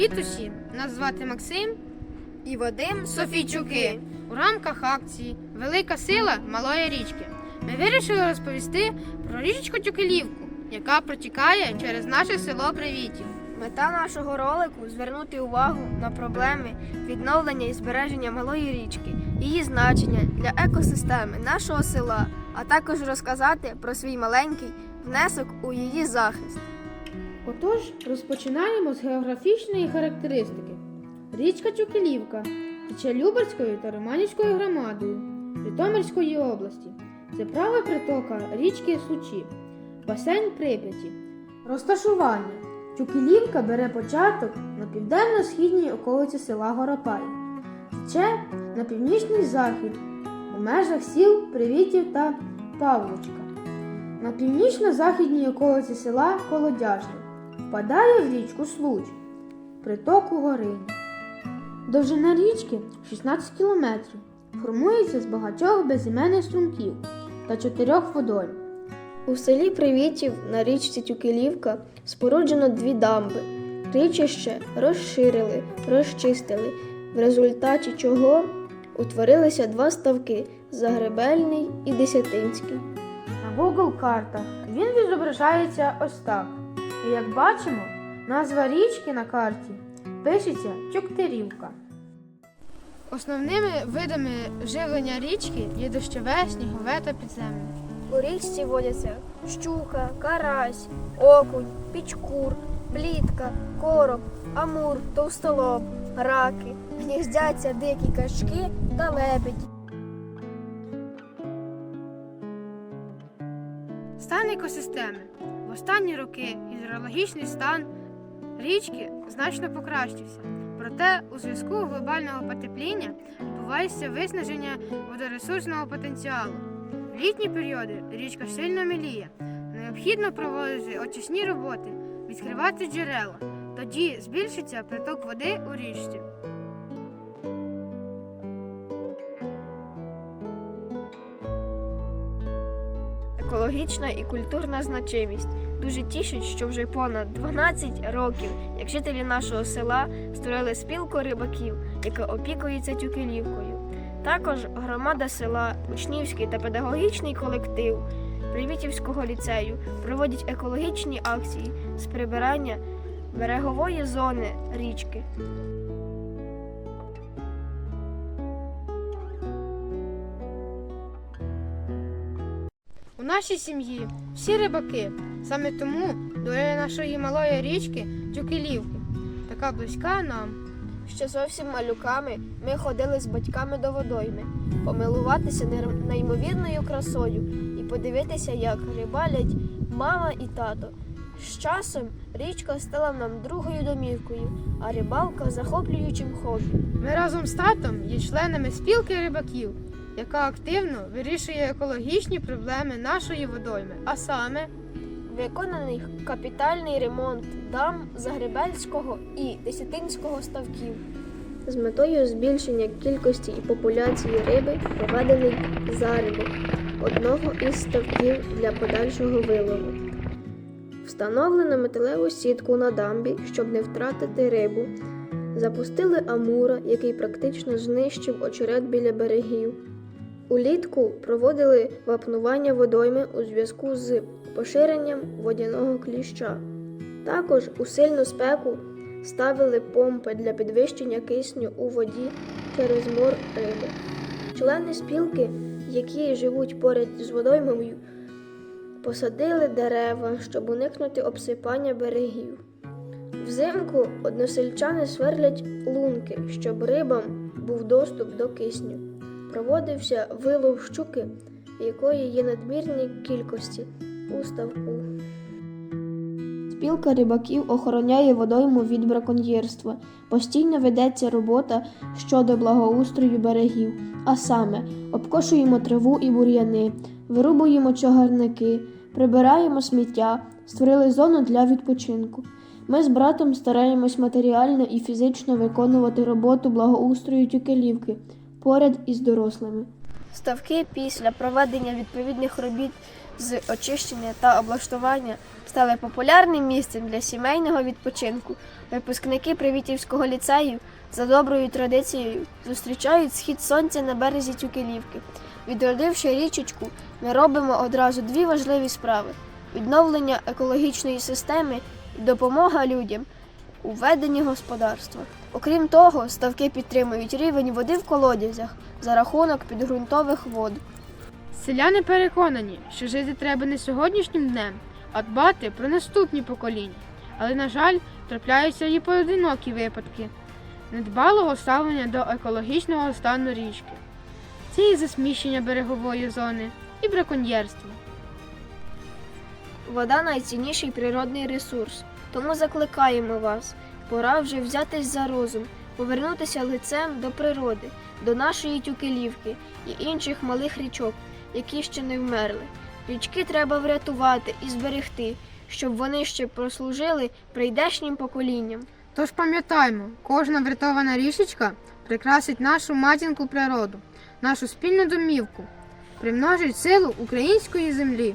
Привіт усім! Нас звати Максим І Вадим Софійчуки. У рамках акції Велика сила малої річки. Ми вирішили розповісти про річечку Тюкелівку, яка протікає через наше село Привітів. Мета нашого ролику звернути увагу на проблеми відновлення і збереження малої річки, її значення для екосистеми нашого села, а також розказати про свій маленький внесок у її захист. Отож, розпочинаємо з географічної характеристики. Річка Тюкелівка тече Люберською та Романівською громадою Житомирської області. Це права притока річки Случі, басейн Прип'яті. Розташування. Тюкелівка бере початок на південно-східній околиці села Горопай. Тече на північний захід у межах сіл Привітів та Павлочка. На північно-західній околиці села Колодяжне впадає в річку Случ, притоку Горині. Довжина річки 16 кілометрів. Формується з багатьох безіменних струмків та чотирьох водойм. У селі Привітів на річці Тюкелівка споруджено дві дамби. Річище розширили, розчистили, в результаті чого утворилися два ставки Загребельний і Десятинський. На Google картах він відображається ось так. І як бачимо, назва річки на карті пишеться Тюктерівка. Основними видами живлення річки є дощове, снігове та підземне. У річці водяться щука, карась, окунь, пічкур, плітка, короб, амур, товстолоб, раки, гніздяться дикі качки та лебеді. Стан екосистеми. В останні роки гідрологічний стан річки значно покращився. Проте у зв'язку глобального потепління відбувається виснаження водоресурсного потенціалу. В літні періоди річка сильно міліє. Необхідно проводити очисні роботи, відкривати джерела. Тоді збільшиться приток води у річці. Екологічна і культурна значимість дуже тішить, що вже понад 12 років, як жителі нашого села створили спілку рибаків, яка опікується тюкелівкою. Також громада села, учнівський та педагогічний колектив Привітівського ліцею проводять екологічні акції з прибирання берегової зони річки. У нашій сім'ї всі рибаки. Саме тому доля нашої малої річки Тюкелівки така близька нам. Ще зовсім малюками ми ходили з батьками до водойми, помилуватися неймовірною красою і подивитися, як рибалять мама і тато. З часом річка стала нам другою домівкою, а рибалка захоплюючим хобі. Ми разом з татом є членами спілки рибаків, яка активно вирішує екологічні проблеми нашої водойми, а саме Виконаний капітальний ремонт дам Загребельського і Десятинського ставків. З метою збільшення кількості і популяції риби проведений зарибок одного із ставків для подальшого вилову. Встановлено металеву сітку на дамбі, щоб не втратити рибу. Запустили амура, який практично знищив очерет біля берегів. Улітку проводили вапнування водойми у зв'язку з поширенням водяного кліща. Також у сильну спеку ставили помпи для підвищення кисню у воді через мор риби. Члени спілки, які живуть поряд з водоймою, посадили дерева, щоб уникнути обсипання берегів. Взимку односельчани сверлять лунки, щоб рибам був доступ до кисню. Проводився вилов щуки, якої є надмірні кількості у ставку. Спілка рибаків охороняє водойму від браконьєрства. Постійно ведеться робота щодо благоустрою берегів, а саме обкошуємо траву і бур'яни, вирубуємо чагарники, прибираємо сміття, створили зону для відпочинку. Ми з братом стараємось матеріально і фізично виконувати роботу благоустрою тюкелівки поряд із дорослими. Ставки після проведення відповідних робіт з очищення та облаштування стали популярним місцем для сімейного відпочинку. Випускники Привітівського ліцею за доброю традицією зустрічають схід сонця на березі Тюкелівки. Відродивши річечку, ми робимо одразу дві важливі справи: відновлення екологічної системи і допомога людям у веденні господарства. Окрім того, ставки підтримують рівень води в колодязях за рахунок підґрунтових вод. Селяни переконані, що жити треба не сьогоднішнім днем, а дбати про наступні покоління. Але, на жаль, трапляються і поодинокі випадки недбалого ставлення до екологічного стану річки. Це і засміщення берегової зони, і браконьєрство. Вода найцінніший природний ресурс. Тому закликаємо вас. Пора вже взятись за розум, повернутися лицем до природи, до нашої тюкелівки і інших малих річок, які ще не вмерли. Річки треба врятувати і зберегти, щоб вони ще прослужили прийдешнім поколінням. Тож пам'ятаймо, кожна врятована річечка прикрасить нашу матінку природу, нашу спільну домівку, примножить силу української землі.